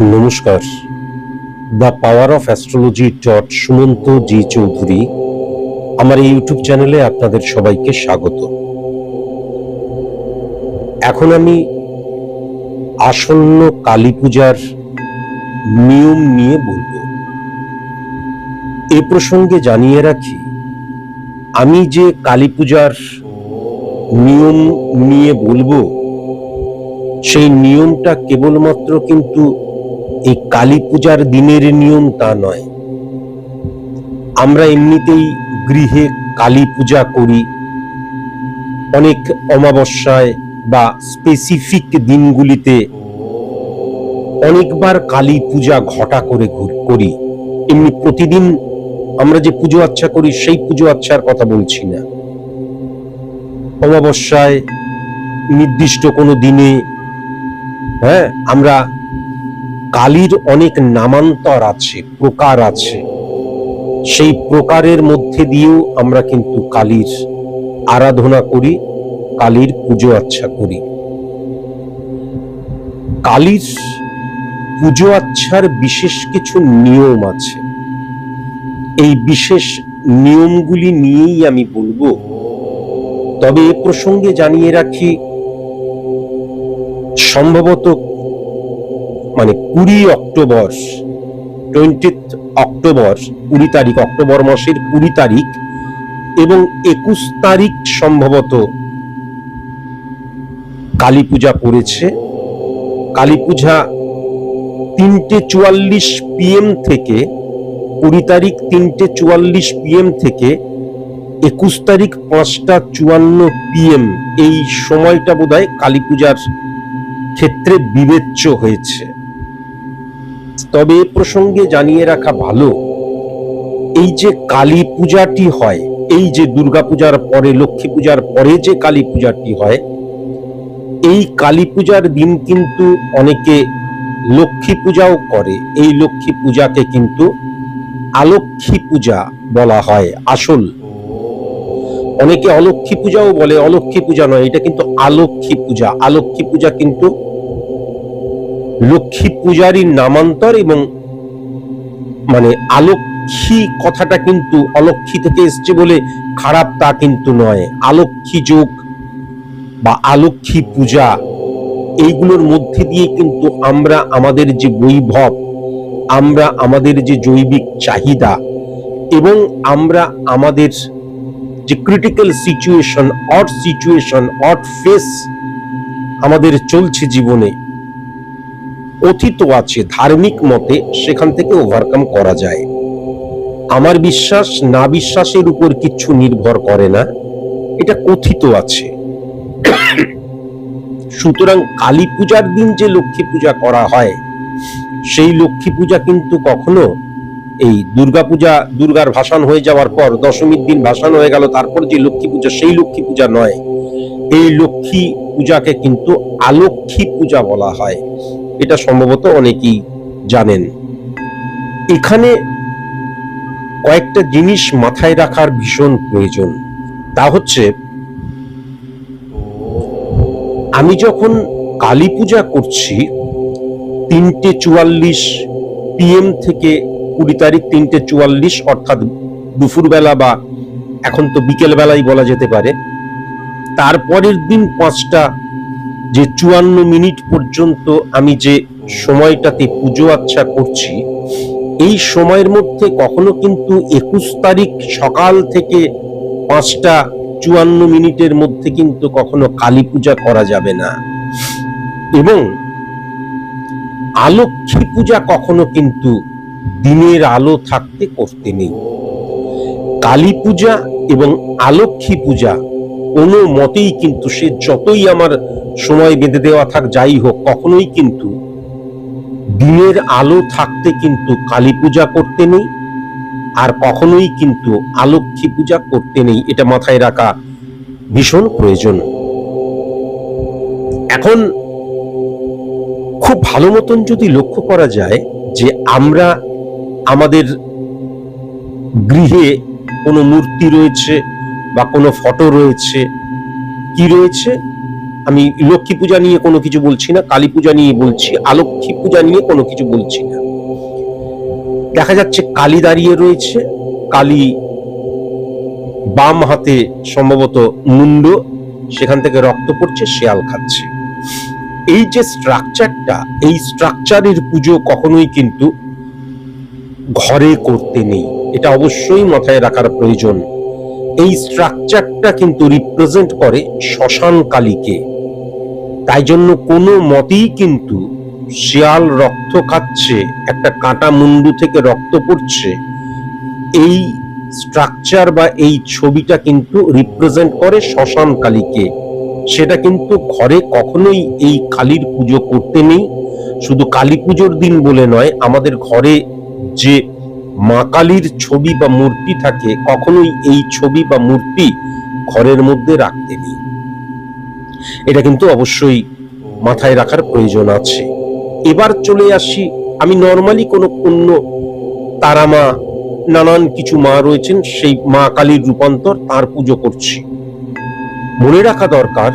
নমস্কার। The power of astrology dot Sumanta G Chowdhury, আমার এই ইউটিউব চ্যানেলে আপনাদের সবাইকে স্বাগত। এখন আমি আসন্ন কালী পূজার নিয়ম নিয়ে বলব। এ প্রসঙ্গে জানিয়ে রাখি, আমি যে কালী পূজার নিয়ম নিয়ে বলব, সেই নিয়মটা কেবলমাত্র কিন্তু এই কালী পূজার দিনের নিয়ম তা নয়। আমরা এমনিতেই গৃহে কালী পূজা করি। অনেক অমাবস্যায় বা স্পেসিফিক দিনগুলিতে অনেকবার কালী পূজা ঘটা করে করি। এমনি প্রতিদিন আমরা যে পুজো আচ্ছা করি, সেই পুজো আচ্ছার কথা বলছি না। অমাবস্যায় নির্দিষ্ট কোনো দিনে হ্যাঁ আমরা কালীর অনেক নামান্তর আছে, প্রকার আছে। সেই প্রকারের মধ্যে দিয়েও আমরা কিন্তু কালীর আরাধনা করি, কালীর পুজো আচ্ছা করি। কালীর পুজো আচ্ছার বিশেষ কিছু নিয়ম আছে। এই বিশেষ নিয়মগুলি নিয়েই আমি বলব। তবে এ প্রসঙ্গে জানিয়ে রাখি, সম্ভবত মানে কুড়ি অক্টোবর টোয়েন্টি অক্টোবর, কুড়ি তারিখ, অক্টোবর মাসের কুড়ি তারিখ এবং একুশ তারিখ সম্ভবত কালী পূজা পড়েছে। কালী পূজা তিনটে চুয়াল্লিশ পিএম থেকে, কুড়ি তারিখ তিনটে চুয়াল্লিশ পিএম থেকে একুশ তারিখ পাঁচটা চুয়ান্ন পিএম এই সময়টা বোধহয় কালী পূজার ক্ষেত্রে বিবেচ্য হয়েছে। তবে এ প্রসঙ্গে জানিয়ে রাখা ভালো, এই যে কালী পূজাটি হয়, এই যে দুর্গা পূজার পরে, লক্ষ্মী পূজার পরে যে কালী পূজাটি হয়, এই কালী পূজার দিন কিন্তু অনেকে লক্ষ্মী পূজাও করে। এই লক্ষ্মী পূজাকে কিন্তু আলক্ষ্মী পূজা বলা হয়, আসল। অনেকে অলক্ষ্মী পূজাও বলে, অলক্ষ্মী পূজা নয়, এটা কিন্তু আলক্ষ্মী পূজা। আলক্ষ্মী পূজা কিন্তু লক্ষ্মী পূজারই নামান্তর এবং মানে আলক্ষ্মী কথাটা কিন্তু অলক্ষী থেকে এসছে বলে খারাপ তা কিন্তু নয়। আলক্ষ্মী যোগ বা আলক্ষ্মী পূজা, এইগুলোর মধ্যে দিয়ে কিন্তু আমরা আমাদের যে বৈভব, আমরা আমাদের যে জৈবিক চাহিদা এবং আমরা আমাদের যে ক্রিটিক্যাল সিচুয়েশন অট সিচুয়েশন অট ফেস আমাদের চলছে জীবনে। অতীত আছে, ধার্মিক মতে সেখান থেকে ওভারকাম করা যায়। আমার বিশ্বাস, না বিশ্বাসের উপর কিছু নির্ভর করে না। এটা কথিত আছে। সুতরাং কালী পূজার দিন যে লক্ষ্মী পূজা করা হয়, সেই লক্ষ্মী পূজা কিন্তু কখনো এই দুর্গা পূজা, দুর্গার ভাসান হয়ে যাওয়ার পর, দশমীর দিন ভাসান হয়ে গেল, তারপর যে লক্ষ্মী পূজা, সেই লক্ষ্মী পূজা নয়। এই লক্ষ্মী পূজাকে কিন্তু আলক্ষ্মী পূজা বলা হয়। এটা সম্ভবত অনেকেই জানেন। এখানে কয়েকটা জিনিস মাথায় রাখার ভীষণ প্রয়োজন। তা হচ্ছে, আমি যখন কালী পূজা করছি, তিনটে চুয়াল্লিশ পিএম থেকে কুড়ি তারিখ তিনটে চুয়াল্লিশ, অর্থাৎ দুপুরবেলা বা এখন তো বিকেলবেলাই বলা যেতে পারে, তারপরের দিন পাঁচটা যে চুয়ান্ন মিনিট পর্যন্ত আমি যে সময়টাতে পুজো আচ্ছা করছি, এই সময়ের মধ্যে কখনো কিন্তু একুশ তারিখ সকাল থেকে পাঁচটা চুয়ান্ন মিনিটের মধ্যে কিন্তু কখনো কালী পূজা করা যাবে না। এবং আলক্ষ্মী পূজা কখনো কিন্তু দিনের আলো থাকতে করতে নেই। কালী পূজা এবং আলক্ষ্মী পূজা কোনো মতেই কিন্তু সে যতই আমার সময় বেঁধে দেওয়া থাক, যাই হোক, কখনোই কিন্তু দিনের আলো থাকতে কিন্তু কালী পূজা করতে নেই, আর কখনোই কিন্তু আলক্ষ্মী পূজা করতে নেই। এটা মাথায় রাখা ভীষণ প্রয়োজন। এখন খুব ভালো মতন যদি লক্ষ্য করা যায় যে আমরা আমাদের গৃহে কোনো মূর্তি রয়েছে বা কোনো ফটো রয়েছে, কি রয়েছে? আমি লক্ষ্মী পূজা নিয়ে কোনো কিছু বলছি না, কালী পূজা নিয়ে বলছি আলক্ষ্মী পূজা নিয়ে কোনো কিছু বলছি না। দেখা যাচ্ছে কালী দাঁড়িয়ে রয়েছে, কালী বাম হাতে সম্ভবত মুন্ড, সেখান থেকে রক্ত পড়ছে, শেয়াল খাচ্ছে। এই যে স্ট্রাকচারটা এই স্ট্রাকচারের পুজো কখনোই কিন্তু ঘরে করতে নেই। এটা অবশ্যই মাথায় রাখার প্রয়োজন। এই স্ট্রাকচারটা কিন্তু রিপ্রেজেন্ট করে শ্মশান কালীকে। তাই জন্য কোনো মতেই কিন্তু শিয়াল রক্ত খাচ্ছে, একটা কাটা মুন্ডু থেকে রক্ত পড়ছে, এই স্ট্রাকচার বা এই ছবিটা কিন্তু রিপ্রেজেন্ট করে শ্মশান কালীকে। সেটা কিন্তু ঘরে কখনোই এই কালীর পুজো করতে নেই। শুধু কালী পুজোর দিন বলে নয়, আমাদের ঘরে যে মা কালীর ছবি বা মূর্তি থাকে, কখনোই এই ছবি বা মূর্তি ঘরের মধ্যে রাখতে নেই। এটা কিন্তু অবশ্যই মাথায় রাখার প্রয়োজন আছে। এবার চলে আসি, আমি নর্মালি কোনো অন্য তারামা, নানান কিছু মা রয়েছেন, সেই মা কালীর রূপান্তর তার পুজো করছি। মনে রাখা দরকার,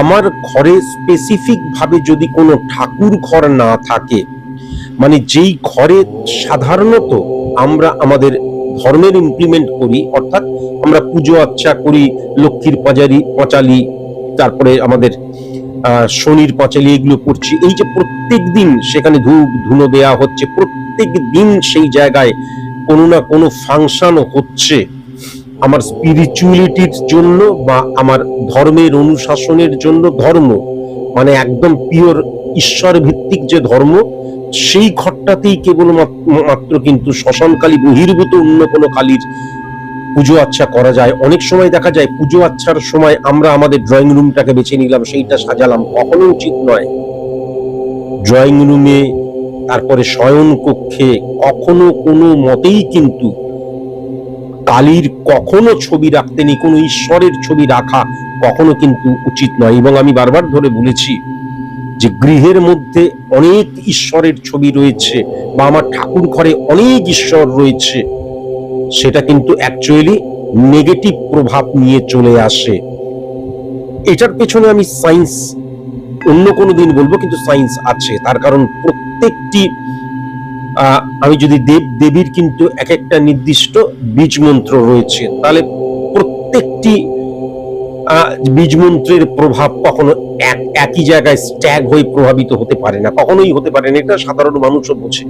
আমার ঘরে স্পেসিফিক ভাবে যদি কোনো ঠাকুর ঘর না থাকে মানে যেই ঘরে সাধারণত আমরা আমাদের ধর্মের ইমপ্লিমেন্ট করি, অর্থাৎ আমরা পুজো আচ্ছা করি, লক্ষ্মীর পাজারি, পচালি তারপরে আমাদের শনির পাঁচালি এগুলো করছি এই যে প্রত্যেক দিন সেখানে ধূপ ধুনো দেয়া হচ্ছে প্রত্যেক দিন সেই জায়গায় কোনো না কোনো ফাংশন হচ্ছে। আমার স্পিরিচুয়ালিটির জন্য বা আমার ধর্মের অনুশাসনের জন্য ধর্ম মানে একদম পিওর ঈশ্বর ভিত্তিক যে ধর্ম, সেই ঘরটাতেই কেবল মাত্র কিন্তু শ্মশানকালী বহির্ভূত অন্য কোনো কালীর পুজো আচ্ছা করা যায়। অনেক সময় দেখা যায় পুজো আচ্ছার সময় আমরা আমাদের ড্রয়িং রুমটাকে বেছে নিলাম, সেইটা সাজালাম। কখনো উচিত নয়। ড্রয়িং রুমে তারপরে শয়ন কক্ষে কখনো কোনো মতেই কিন্তু কালীর কখনো ছবি রাখতে নেই, কোনো ঈশ্বরের ছবি রাখা কখনো কিন্তু উচিত নয়। এবং আমি বারবার ধরে বলেছি যে গৃহের মধ্যে অনেক ঈশ্বরের ছবি রয়েছে বা আমার ঠাকুর ঘরে অনেক ঈশ্বর রয়েছে। সেটা কিন্তু অ্যাকচুয়ালি নেগেটিভ প্রভাব নিয়ে চলে আসে। এটার পেছনে আমি সায়েন্স অন্য কোনো দিন বলব কিন্তু সায়েন্স আছে। তার কারণ প্রত্যেকটি আমি যদি দেব, দেবীর কিন্তু এক একটা নির্দিষ্ট বীজ মন্ত্র রয়েছে। তাহলে প্রত্যেকটি বীজ মন্ত্রের প্রভাব কখনো এক, একই জায়গায় স্ট্যাগ হয়ে প্রভাবিত হতে পারে না। কখনোই হতে পারে না। এটা সাধারণ মানুষও বোঝে।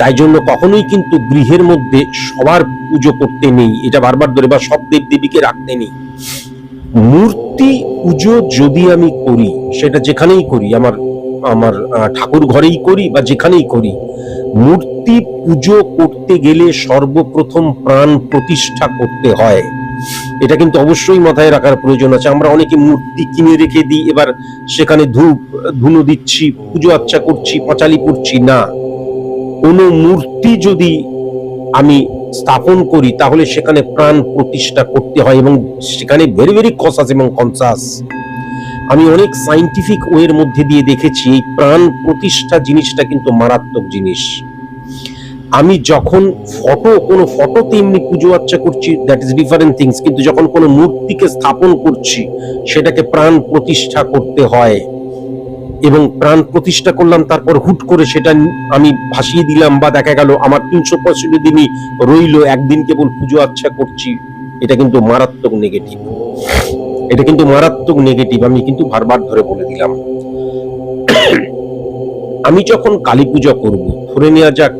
তাই জন্য কখনোই কিন্তু গৃহের মধ্যে সবার পুজো করতে নেই। এটা বারবার ধরে বা সব দেব দেবীকে রাখতে নেই। মূর্তি পুজো যদি আমি করি, সেটা যেখানেই করি, আমার আমার ঠাকুর ঘরেই করি বা যেখানেই করি, মূর্তি পুজো করতে গেলে সর্বপ্রথম প্রাণ প্রতিষ্ঠা করতে হয়। এটা কিন্তু অবশ্যই মাথায় রাখার প্রয়োজন আছে। আমরা অনেকে মূর্তি কিনে রেখে দিই, এবার সেখানে ধূপ, ধুনো দিচ্ছি, পুজো আচ্ছা করছি, পাঁচালি করছি না। কোনো মূর্তি যদি আমি স্থাপন করি, তাহলে সেখানে প্রাণ প্রতিষ্ঠা করতে হয় এবং সেখানে ভেরি ভেরি কসাস এবং কনসাস আমি অনেক সাইন্টিফিক ওয়ের মধ্যে দিয়ে দেখেছি, এই প্রাণ প্রতিষ্ঠা জিনিসটা কিন্তু মারাত্মক জিনিস। আমি যখন ফটো কোনো ফটোতে এমনি পুজো আচ্ছা করছি দ্যাট ইজ ডিফারেন্ট থিংস কিন্তু যখন কোনো মূর্তিকে স্থাপন করছি, সেটাকে প্রাণ প্রতিষ্ঠা করতে হয়। এবং প্রাণ প্রতিষ্ঠা করলাম, তারপর হুট করে সেটা আমি ভাসিয়ে দিলাম বা দেখা গেল আমার তিনশো পঁয়ষট্টি দিনই রইল, একদিন কেবল পুজো আচ্ছা করছি। এটা কিন্তু মারাত্মক নেগেটিভ এটা কিন্তু মারাত্মক নেগেটিভ আমি কিন্তু বারবার ধরে বলে দিলাম। আমি যখন কালী পূজা করব, ধরে নেওয়া যাক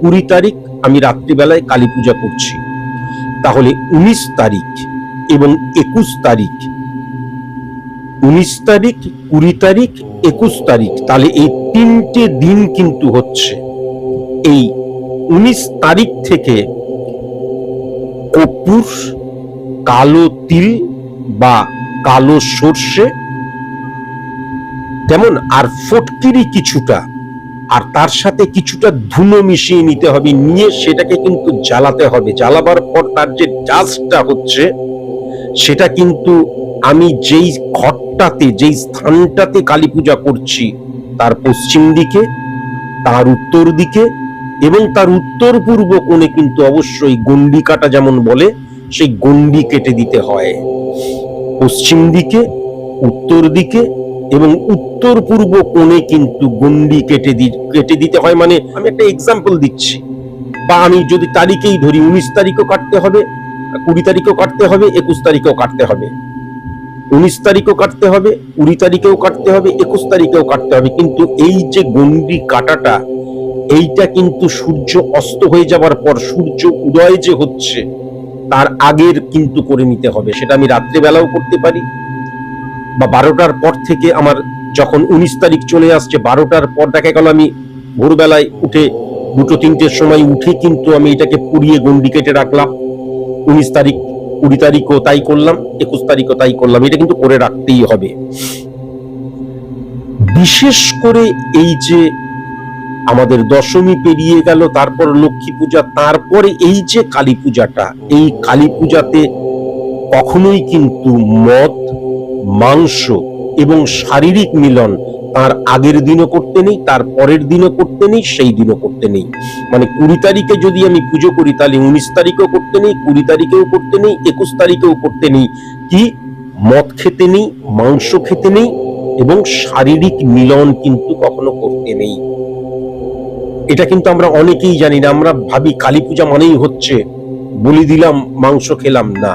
কুড়ি তারিখ আমি রাত্রিবেলায় কালী পূজা করছি। তাহলে উনিশ তারিখ এবং একুশ তারিখ উনিশ তারিখ, কুড়ি তারিখ, একুশ তারিখ। তাহলে এই তিনটে দিন কিন্তু হচ্ছে। এই উনিশ তারিখ থেকে কপুর, কালো তিল বা কালো সর্ষে, তেমন আর ফটকিরি কিছুটা, আর তার সাথে কিছুটা ধুনো মিশিয়ে নিতে হবে। নিয়ে সেটাকে কিন্তু জ্বালাতে হবে। জ্বালাবার পর তার যে ডাস্টটা হচ্ছে, সেটা কিন্তু আমি যেই ঘরটাতে, যেই স্থানটাতে কালী পূজা করছি, তার পশ্চিম দিকে, তার উত্তর দিকে এবং তার উত্তর পূর্ব কোণে কিন্তু অবশ্যই গন্ডি কাটা যেমন বলে, সেই গন্ডি কেটে দিতে হয়। পশ্চিম দিকে, উত্তর দিকে এবং উত্তর পূর্ব কোণে কিন্তু গন্ডি কেটে দি, কেটে দিতে হয় মানে আমি একটা এক্সাম্পল দিচ্ছি। বা আমি যদি তারিখেই ধরি, উনিশ তারিখও কাটতে হবে, কুড়ি তারিখও কাটতে হবে, একুশ তারিখেও কাটতে হবে। উনিশ তারিখও কাটতে হবে, কুড়ি তারিখেও কাটতে হবে, একুশ তারিখেও কাটতে হবে। কিন্তু এই যে গন্ডি কাটাটা, এইটা কিন্তু সূর্য অস্ত হয়ে যাবার পর, সূর্য উদয় যে হচ্ছে, তার আগের কিন্তু করে নিতে হবে। সেটা আমি রাত্রেবেলাও করতে পারি। বা বারোটার পর থেকে আমার যখন উনিশ তারিখ চলে আসছে, বারোটার পর দেখা গেল আমি ভোরবেলায় উঠে দুটো তিনটের সময় উঠে কিন্তু আমি এটাকে পুড়িয়ে গন্ডি কেটে রাখলাম। উনিশ তারিখ কুড়ি তারিখও তাই করলাম, একুশ তারিখও তাই করলাম, এটা কিন্তু করে রাখতেই হবে। বিশেষ করে এই যে আমাদের দশমী পেরিয়ে গেল, তারপর লক্ষ্মী পূজা, তারপরে এই যে কালী পূজাটা, এই কালী পূজাতে কখনোই কিন্তু মদ, মাংস এবং শারীরিক মিলন তার আগের দিনও করতে নেই, তার পরের দিনও করতে নেই, সেই দিনও করতে নেই। মানে কুড়ি তারিখে যদি আমি পুজো করি, তাহলে উনিশ তারিখেও করতে নেই, কুড়ি তারিখেও করতে নেই, একুশ তারিখেও করতে নেই। কি? মদ খেতে নেই, মাংস খেতে নেই, এবং শারীরিক মিলন কিন্তু কখনো করতে নেই। এটা কিন্তু আমরা অনেকেই জানি না, আমরা ভাবি কালী পূজা মানেই হচ্ছে বলি দিলাম, মাংস খেলাম না।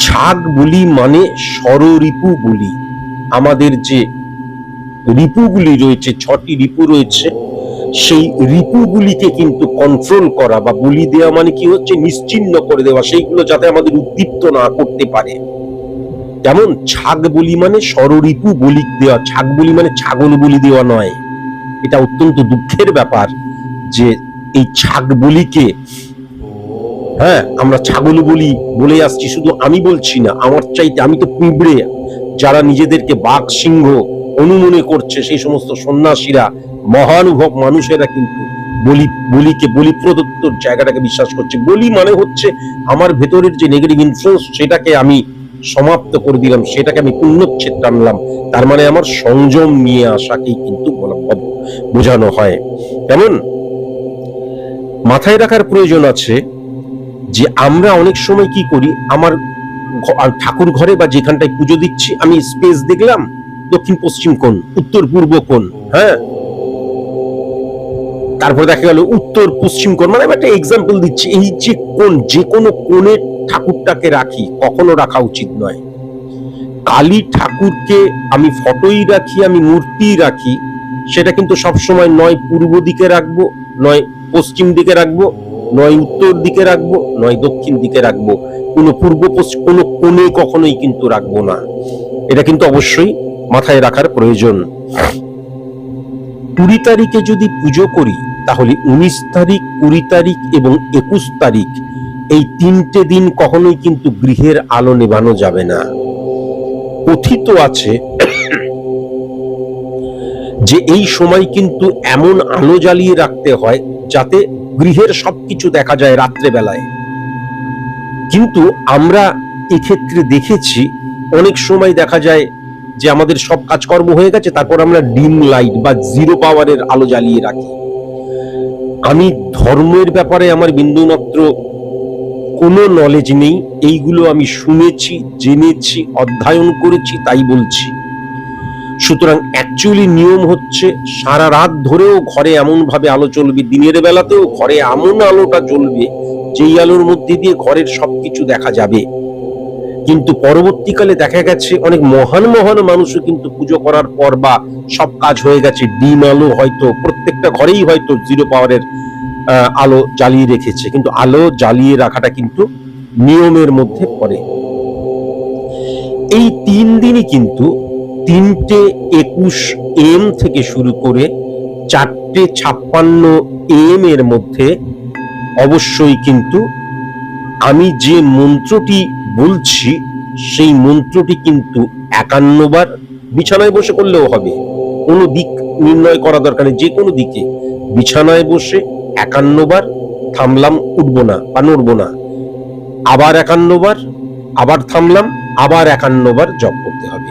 ছাগ বলি মানে ষড়রিপু বলি। আমাদের যে রিপুগুলি রয়েছে, ছটি রিপু রয়েছে। সেই রিপুগুলিকে কিন্তু কন্ট্রোল করা বা বলি দেওয়া মানে কি হচ্ছে? নিশ্চিন্ন করে দেওয়া, সেইগুলো যাতে আমাদের উদ্দীপ্ত না করতে পারে। যেমন ছাগ বলি মানে ষড়রিপু বলি দেওয়া, ছাগ বলি মানে ছাগল বলি দেওয়া নয়। এটা অত্যন্ত দুঃখের ব্যাপার যে এই ছাগ বলিকে হ্যাঁ আমরা ছাগল বলি বলে আসছি, শুধু আমি বলছি না, আমার চাইতে, আমি তো পিঁপড়ে, যারা নিজেদেরকে বাঘ, সিংহ অনুমনে করছে সেই সমস্ত সন্ন্যাসীরা, মহানুভব মানুষেরা কিন্তু বলি, বলিকে বলি প্রদত্ত জায়গাটাকে বিশ্বাস করছে। বলি মানে হচ্ছে আমার ভেতরের যে নেগেটিভ ইনফ্লুয়েন্স সেটাকে আমি সমাপ্ত করে দিলাম, সেটাকে আমি পুণ্যচ্ছেদ টানলাম। তার মানে আমার সংযম নিয়ে আসাকেই কিন্তু বোঝানো হয়। কেমন? মাথায় রাখার প্রয়োজন আছে যে আমরা অনেক সময় কি করি? আমার ঠাকুর ঘরে বা যেখানটায় পুজো দিচ্ছি, আমি স্পেস দেখলাম দক্ষিণ পশ্চিম কোণ, উত্তর পূর্ব কোণ হ্যাঁ? তারপরে দেখা গেল উত্তর পশ্চিম কোণ মানে একটা এক্সাম্পল দিচ্ছি, এই যে কোণ, যে কোনো কোণে ঠাকুরটাকে রাখি, কখনো রাখা উচিত নয়। কালী ঠাকুরকে আমি ফটোই রাখি, আমি মূর্তি রাখি, সেটা কিন্তু সবসময় নয় পূর্ব দিকে রাখব, নয় পশ্চিম দিকে রাখব, নয় উত্তর দিকে রাখব, নয় দক্ষিণ দিকে রাখব। কোনো পূর্ব কোনো কোণে কখনোই কিন্তু রাখব না। এটা কিন্তু অবশ্যই মাথায় রাখার প্রয়োজন। কুড়ি তারিখে যদি পুজো করি, তাহলে উনিশ তারিখ, কুড়ি তারিখ এবং একুশ তারিখ, এই তিনটে দিন কখনোই কিন্তু গৃহের আলো নেভানো যাবে না। কথিত আছে যে এই সময় কিন্তু এমন আলো জ্বালিয়ে রাখতে হয় যাতে গৃহের সবকিছু দেখা যায় রাত্রে বেলায় কিন্তু আমরা এক্ষেত্রে দেখেছি, অনেক সময় দেখা যায় যে আমাদের সব কাজকর্ম হয়ে গেছে, তারপর আমরা ডিম লাইট বা জিরো পাওয়ারের আলো জ্বালিয়ে রাখি। আমি ধর্মের ব্যাপারে আমার বিন্দুমাত্র কোনো নলেজ নেই, এইগুলো আমি শুনেছি, জেনেছি, অধ্যয়ন করেছি, তাই বলছি। সুতরাং অ্যাকচুয়ালি নিয়ম হচ্ছে, সারা রাত ধরেও ঘরে এমন ভাবে আলো চলবে, দিনের বেলাতেও ঘরে এমন আলোটা জ্বলবে, যেই আলোর মধ্যে দিয়ে ঘরের সবকিছু দেখা যাবে। কিন্তু পরবর্তীকালে দেখা গেছে অনেক মহান মহান মানুষও কিন্তু পুজো করার পর বা সব কাজ হয়ে গেছে, ডিম, আলো হয়তো প্রত্যেকটা ঘরেই হয়তো জিরো পাওয়ারের আলো জ্বালিয়ে রেখেছে। কিন্তু আলো জ্বালিয়ে রাখাটা কিন্তু নিয়মের মধ্যে পড়ে। এই তিন দিনই কিন্তু তিনটে একুশ এম থেকে শুরু করে চারটে ছাপ্পান্ন এম এর মধ্যে অবশ্যই কিন্তু আমি যে মন্ত্রটি বলছি, সেই মন্ত্রটি কিন্তু একান্নবার বিছানায় বসে করলেও হবে। কোনো দিক নির্ণয় করা দরকার নেই, যে কোনো দিকে। বিছানায় বসে একান্নবার থামলাম, উঠবো না বা নড়বো না। আবার একান্নবার, আবার থামলাম, আবার একান্নবার জপ করতে হবে।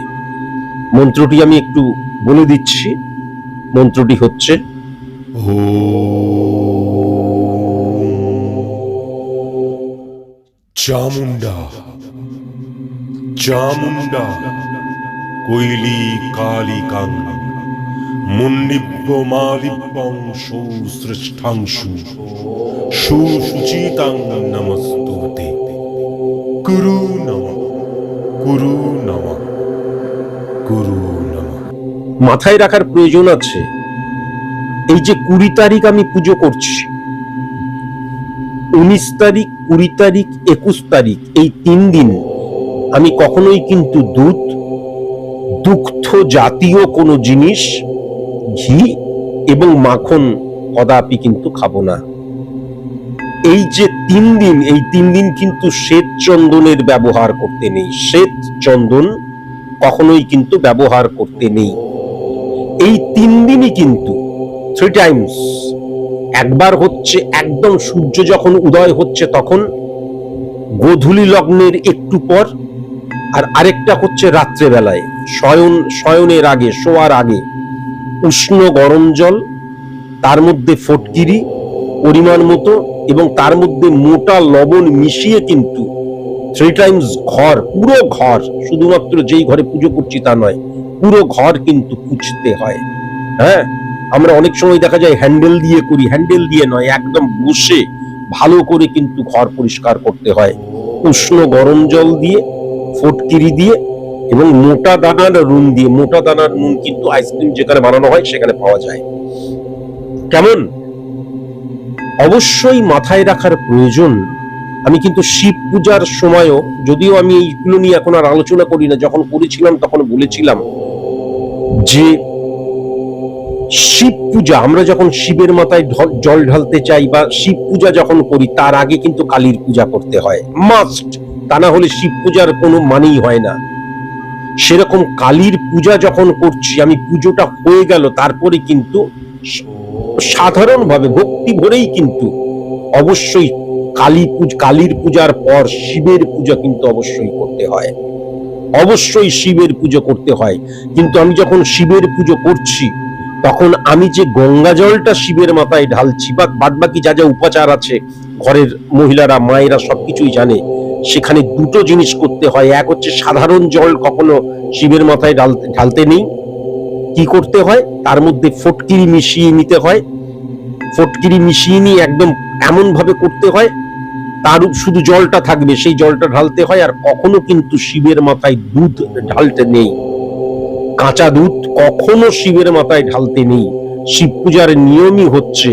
মন্ত্রটি আমি একটু বলে দিচ্ছি। মন্ত্রটি হচ্ছে চামুন্ডা চামুন্ডা কৈলি কালিকাং মুন্নিব্য মালিব্যং সৌশ্রেষ্ঠাংশু সুসুচিতাং নমস্তুতে কুরু নম কুরু নম কুরু নম মাথায় রাখার প্রয়োজন আছে। এই যে কুড়ি তারিখ আমি পুজো করছি, উনিশ তারিখ কুড়ি তারিখ, একুশ তারিখ, এই তিন দিন আমি কখনোই কিন্তু দুধ, দুগ্ধ জাতীয় কোনো জিনিস, ঘি এবং মাখন কদাপি কিন্তু খাব না। এই যে তিন দিন, এই তিন দিন কিন্তু শ্বেত চন্দনের ব্যবহার করতে নেই। শ্বেত চন্দন কখনোই কিন্তু ব্যবহার করতে নেই। এই তিন দিনই কিন্তু থ্রি টাইমস একবার হচ্ছে, একদম সূর্য যখন উদয় হচ্ছে তখন গোধূলি লগ্নের একটু পর আর আরেকটা হচ্ছে রাত্রেবেলায়, শয়ন, শয়নের আগে, শোয়ার আগে, উষ্ণ গরম জল, তার মধ্যে ফটকিরি পরিমাণ মতো এবং তার মধ্যে মোটা লবণ মিশিয়ে কিন্তু থ্রি টাইমস ঘর, পুরো ঘর, শুধুমাত্র যেই ঘরে পুজো করছি তা নয়, পুরো ঘর কিন্তু পুছতে হয়। হ্যাঁ? আমরা অনেক সময় দেখা যায় হ্যান্ডেল দিয়ে করি, হ্যান্ডেল দিয়ে নয়, একদম বসে ভালো করে কিন্তু ঘর পরিষ্কার করতে হয়। উষ্ণ গরম জল দিয়ে, ফটকিরি দিয়ে এবং মোটা দানার নুন দিয়ে, মোটা দানার নুন কিন্তু আইসক্রিম যেখানে বানানো হয় সেখানে পাওয়া যায়। কেমন? অবশ্যই মাথায় রাখার প্রয়োজন। আমি কিন্তু শিব পূজার সময়ও, যদিও আমি এইগুলো নিয়ে এখন আর আলোচনা করি না, যখন করেছিলাম তখন বলেছিলাম যে শিব পূজা, আমরা যখন শিবের মাথায় জল ঢালতে চাই বা শিব পূজা যখন করি, তার আগে কিন্তু কালীর পূজা করতে হয়। মাস্ট তা না হলে শিব পূজার কোনো মানেই হয় না। সেরকম কালীর পূজা যখন করছি, আমি পুজোটা হয়ে গেল, তারপরে কিন্তু সাধারণভাবে ভক্তি ভরেই কিন্তু অবশ্যই কালী পুজ, কালীর পূজার পর শিবের পূজা কিন্তু অবশ্যই করতে হয়। অবশ্যই শিবের পুজো করতে হয়। কিন্তু আমি যখন শিবের পুজো করছি তখন আমি যে গঙ্গা জলটা শিবের মাথায় ঢালছি বা বাদবাকি যা যা উপাচার আছে, ঘরের মহিলারা, মায়েরা সবকিছুই জানে, সেখানে দুটো জিনিস করতে হয়। এক হচ্ছে সাধারণ জল কখনো শিবের মাথায় ঢালতে ঢালতে নেই। কি করতে হয়? তার মধ্যে ফটকিরি মিশিয়ে নিতে হয়। ফটকিরি মিশিয়ে নিয়ে একদম এমন ভাবে করতে হয়, তার শুধু জলটা থাকবে, সেই জলটা ঢালতে হয়, আর কখনো কিন্তু শিবের মাথায় দুধ ঢালতে নেই। কাঁচা দুধ কখনো শিবের মাথায় ঢালতে নেই। শিব পূজার নিয়মই হচ্ছে,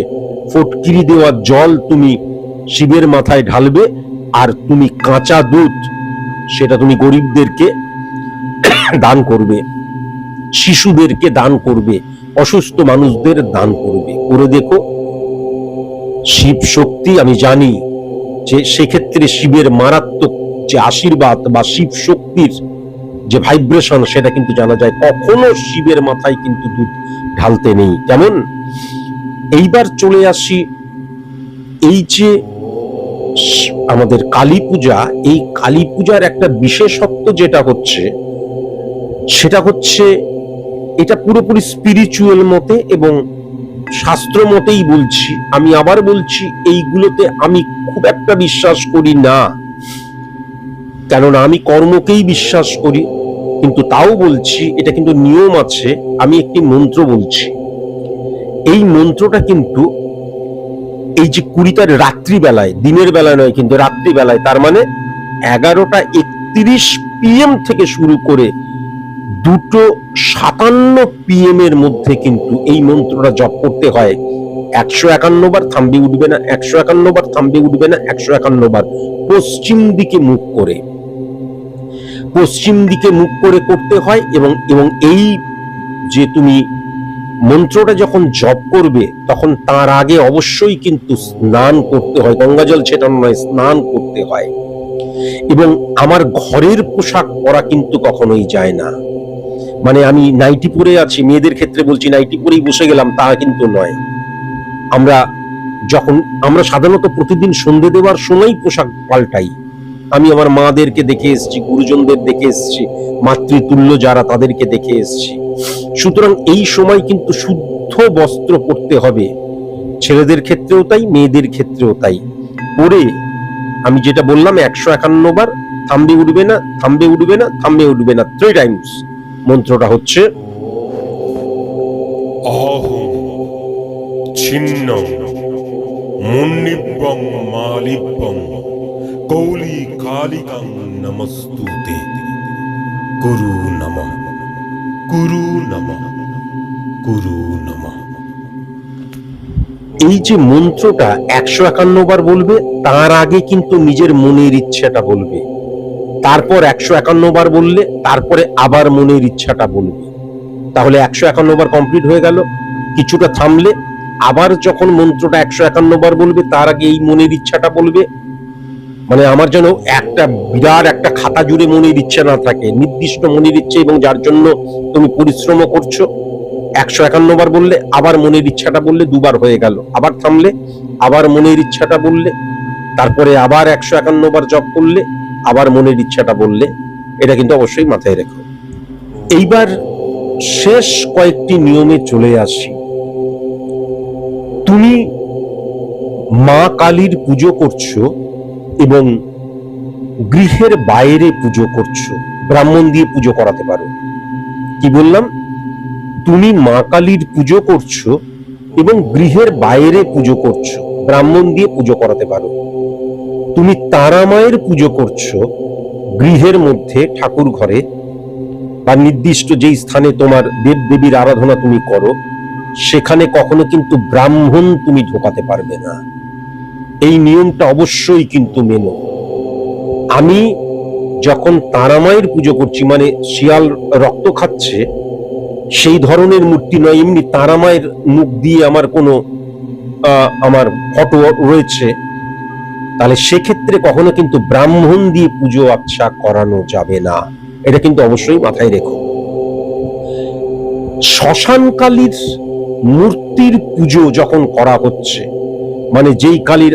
ফটকিরি দেওয়া জল তুমি শিবের মাথায় ঢালবে আর তুমি কাঁচা দুধ, সেটা তুমি গরিবদেরকে দান করবে, শিশুদেরকে দান করবে, অসুস্থ মানুষদের দান করবে। করে দেখো, শিব শক্তি, আমি জানি যে সেক্ষেত্রে শিবের মারাত্মক যে আশীর্বাদ বা শিব শক্তির যে ভাইব্রেশন সেটা কিন্তু জানা যায়, কখনো শিবের মাথায় কিন্তু দুধ ঢালতে নেই। কেমন? এইবার চলে আসি এই যে আমাদের কালী পূজা, এই কালী পূজার একটা বিশেষত্ব যেটা হচ্ছে, সেটা হচ্ছে এটা পুরোপুরি স্পিরিচুয়াল মতে এবং শাস্ত্র মতেই বলছি। আমি আবার বলছি, এইগুলোতে আমি খুব একটা বিশ্বাস করি না। কেননা আমি কর্মকেই বিশ্বাস করি, কিন্তু তাও বলছি এটা কিন্তু নিয়ম আছে, আমি একটি মন্ত্র বলছি। এই মন্ত্রটা কিন্তু এই যে কুড়িটার রাত্রিবেলায়, দিনের বেলায় নয় কিন্তু রাত্রিবেলায়, তার মানে এগারোটা একত্রিশ পিএম থেকে শুরু করে দুটো সাতান্ন পিএম এর মধ্যে কিন্তু এই মন্ত্রটা জপ করতে হয়। একশো একান্ন বার থাম্বি উঠবে না, একশো একান্ন বার থাম্বি উঠবে না, একশো একান্ন বার পশ্চিম দিকে মুখ করে। পশ্চিম দিকে মুখ করে করতে হয় এবং এবং এই যে তুমি মন্ত্রটা যখন জপ করবে, তখন তার আগে অবশ্যই কিন্তু স্নান করতে হয়, গঙ্গাজল ছেটানো নয়, স্নান করতে হয়। এবং আমার ঘরের পোশাক পরা কিন্তু কখনোই যায় না। মানে আমি নাইটি পরে আছি, মেয়েদের ক্ষেত্রে বলছি নাইটি পরেই বসে গেলাম, তা কিন্তু নয়। আমরা যখন, আমরা সাধারণত প্রতিদিন সন্ধে দেওয়ার সময়ই পোশাক পাল্টাই। আমি আমার মাদেরকে দেখে এসেছি, গুরুজনদের দেখে এসেছি, মাতৃতুল্য যারা তাদেরকে দেখে এসেছি। সুতরাং এই সময় কিন্তু শুদ্ধ বস্ত্র পরতে হবে। ছেলেদের ক্ষেত্রেও তাই, মেয়েদের ক্ষেত্রেও তাই। পরে আমি যেটা বললাম, একশো একান্ন বার, থামবে উঠবে না, থামবে উঠবে না, থামবে উঠবে না থ্রি টাইমস মন্ত্রটা হচ্ছে ছিন্নং মুন্নিব্বং মালিব্বং। কৌলি কালিকাং নমস্তুতে গুরু নম। গুরু নম। গুরু নম। এই যে মন্ত্রটা একশো একান্ন বার বলবে, তার আগে কিন্তু নিজের মনের ইচ্ছাটা বলবে। তারপর একশো একান্ন বার বললে, তারপরে আবার মনের ইচ্ছাটা বলবে। তাহলে একশো একান্ন বার কমপ্লিট হয়ে গেল। কিছুটা থামলে, আবার যখন মন্ত্রটা একশো একান্ন বার বলবে, তার আগে এই মনের ইচ্ছাটা বলবে। মানে আমার যেন একটা বিরাট একটা খাতা জুড়ে মনের ইচ্ছা না থাকে নির্দিষ্ট মনের ইচ্ছে এবং যার জন্য তুমি পরিশ্রম করছ। একশো একান্ন বার বললে, আবার মনের ইচ্ছাটা বললে দুবার হয়ে গেল। আবার থামলে, আবার মনের ইচ্ছাটা বললে, তারপরে আবার একশো একান্ন বার জপ করলে, আবার মনের ইচ্ছাটা বললে। এটা কিন্তু অবশ্যই মাথায় রেখো। এইবার শেষ কয়েকটি নিয়মে চলে আসি। তুমি মা কালীর পুজো করছ এবং গৃহের বাইরে পুজো করছ, ব্রাহ্মণ দিয়ে পুজো করাতে পারো। কি বললাম? তুমি মা কালীর পুজো করছ এবং গৃহের বাইরে পুজো করছ, ব্রাহ্মণ দিয়ে পুজো করাতে পারো। তুমি তারা মায়ের পুজো করছ গৃহের মধ্যে, ঠাকুর ঘরে, বা নির্দিষ্ট যেই স্থানে তোমার দেব দেবীর আরাধনা তুমি করো, সেখানে কখনো কিন্তু ব্রাহ্মণ তুমি ঢোকাতে পারবে না। এই নিয়মটা অবশ্যই কিন্তু মেনো। আমি যখন তারামায়ের পুজো করছি মানে শিয়াল রক্ত খাচ্ছে, সেই ধরনের মূর্তি নয়, এমনি তারামায়ের মুখ দিয়ে আমার কোনো আমার ফটো রয়েছে। তাহলে সেক্ষেত্রে কখনো কিন্তু ব্রাহ্মণ দিয়ে পুজো আচ্ছা করানো যাবে না। এটা কিন্তু অবশ্যই মাথায় রেখো। শ্মশান কালীর মূর্তির পুজো যখন করা হচ্ছে মানে যেই কালীর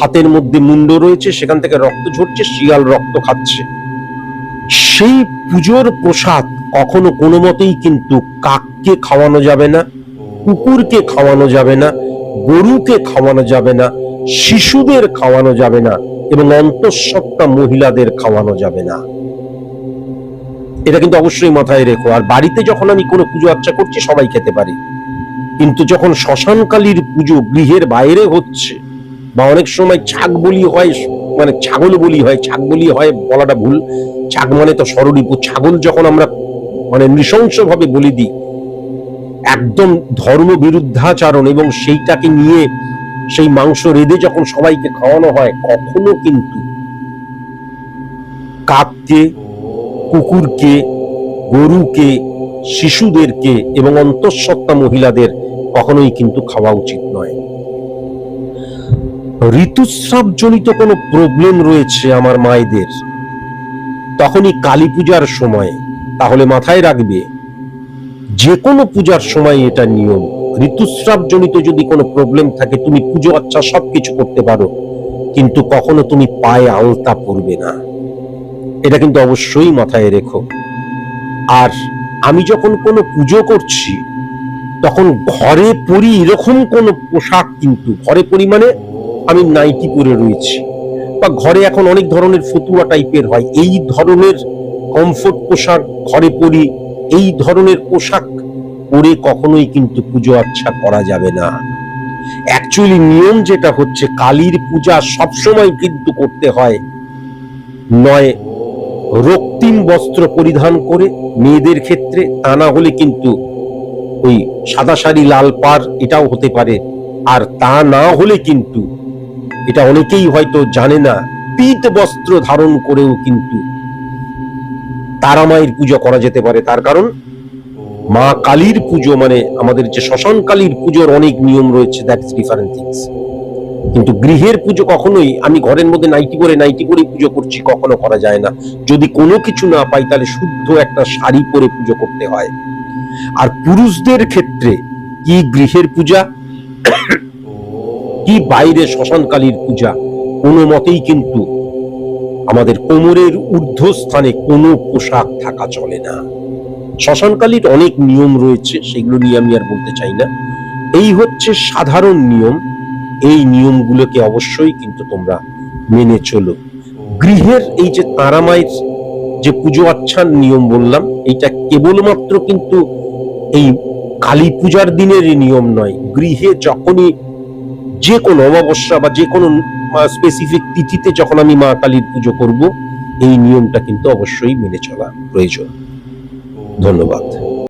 হাতের মধ্যে মুন্ড রয়েছে, সেখান থেকে রক্ত ঝরছে, শিয়াল রক্ত খাচ্ছে। সেই পুজোর প্রসাদ কখনো কোনো মতেই কিন্তু কাককে খাওয়ানো যাবে না, কুকুরকে খাওয়ানো যাবে না, গরুকে খাওয়ানো যাবে না, শিশুদের খাওয়ানো যাবে না এবং অন্তঃসত্ত্বা মহিলাদের খাওয়ানো যাবে না। এটা কিন্তু অবশ্যই মাথায় রেখো। আর বাড়িতে যখন আমি কোনো পুজো আচ্চা করছি, সবাই খেতে পারি। কিন্তু যখন শ্মশানকালীর পুজো গৃহের বাইরে হচ্ছে বা অনেক সময় ছাগ বলি হয় মানে ছাগল বলি হয় ছাগ বলি হয় বলাটা ভুল। ছাগ মানে তো সররিপু ছাগল যখন আমরা মানে নৃশংস ভাবে বলি দিই, একদম ধর্ম বিরুদ্ধাচরণ এবং সেইটাকে নিয়ে সেই মাংস রেঁধে যখন সবাইকে খাওয়ানো হয়, কখনো কিন্তু কাককে, কুকুরকে, গরুকে, শিশুদেরকে এবং অন্তঃসত্ত্বা মহিলাদের কখনোই কিন্তু খাওয়া উচিত নয়। ঋতুস্রাব জনিত কোনো প্রবলেম রয়েছে আমার মায়েদের? তখনই কালী পূজার সময়, তাহলে মাথায় রাখবে যে কোনো পূজার সময় এটা নিয়ম। ঋতুস্রাব জনিত যদি কোনো প্রবলেম থাকে, তুমি পুজো আচ্ছা সবকিছু করতে পারো, কিন্তু কখনো তুমি পায়ে আলতা পরবে না। এটা কিন্তু অবশ্যই মাথায় রেখো। আর আমি যখন কোনো পুজো করছি, তখন ঘরে পরি এরকম কোনো পোশাক কিন্তু, ঘরে পরি মানে আমি নাইটি পরে রয়েছি। বা ঘরে এখন অনেক ধরনের ফতুয়া টাইপের হয়। এই ধরনের কমফোর্ট পোশাক ঘরে পরি, এই ধরনের পোশাক পরে কখনোই কিন্তু পুজো আচ্ছা করা যাবে না। অ্যাকচুয়ালি নিয়ম যেটা হচ্ছে, কালীর পূজা সবসময় কিন্তু করতে হয়। নয়, রক্তিম বস্ত্র পরিধান করে মেয়েদের ক্ষেত্রে, তা না হলে কিন্তু ওই সাদা শাড়ি, লাল পার এটাও হতে পারে। আর তা না হলে কিন্তু এটা অনেকেই হয়তো জানে না, পিত বস্ত্র ধারণ করেও কিন্তু তারামায়ের পুজো করা যেতে পারে। তার কারণ, মা কালীর পুজো মানে আমাদের যে শ্মশান কালীর পুজোর অনেক নিয়ম রয়েছে দ্যাটস ডিফারেন্ট থিংস কিন্তু গৃহের পুজো কখনোই, আমি ঘরের মধ্যে নাইটি পরে নাইটি পরে পুজো করছি, কখনো করা যায় না। যদি কোনো কিছু না পাই, তাহলে শুদ্ধ একটা শাড়ি পরে পুজো করতে হয়। আর পুরুষদের ক্ষেত্রে কি গৃহের পূজা? কি বাইরে শ্মশানকালীর পূজা? কোনো মতেই কিন্তু আমাদের কোমরের ঊর্ধ্বস্থানে কোনো পোশাক থাকা চলে না। শ্মশানকালীর অনেক নিয়ম রয়েছে, সেগুলো নিয়ে আমি আর বলতে চাই না। এই হচ্ছে সাধারণ নিয়ম। এই নিয়মগুলোকে অবশ্যই কিন্তু তোমরা মেনে চলো। গৃহের এই যে তারামায়ের যে পুজো আচ্ছার নিয়ম বললাম এটা কেবলমাত্র কিন্তু এই কালী পূজার দিনেরই নিয়ম নয়। গৃহে যখনই যে কোনো অমাবস্যা বা যে কোনো স্পেসিফিক তিথিতে যখন আমি মা কালীর পুজো করব এই নিয়মটা কিন্তু অবশ্যই মেনে চলা প্রয়োজন। ধন্যবাদ।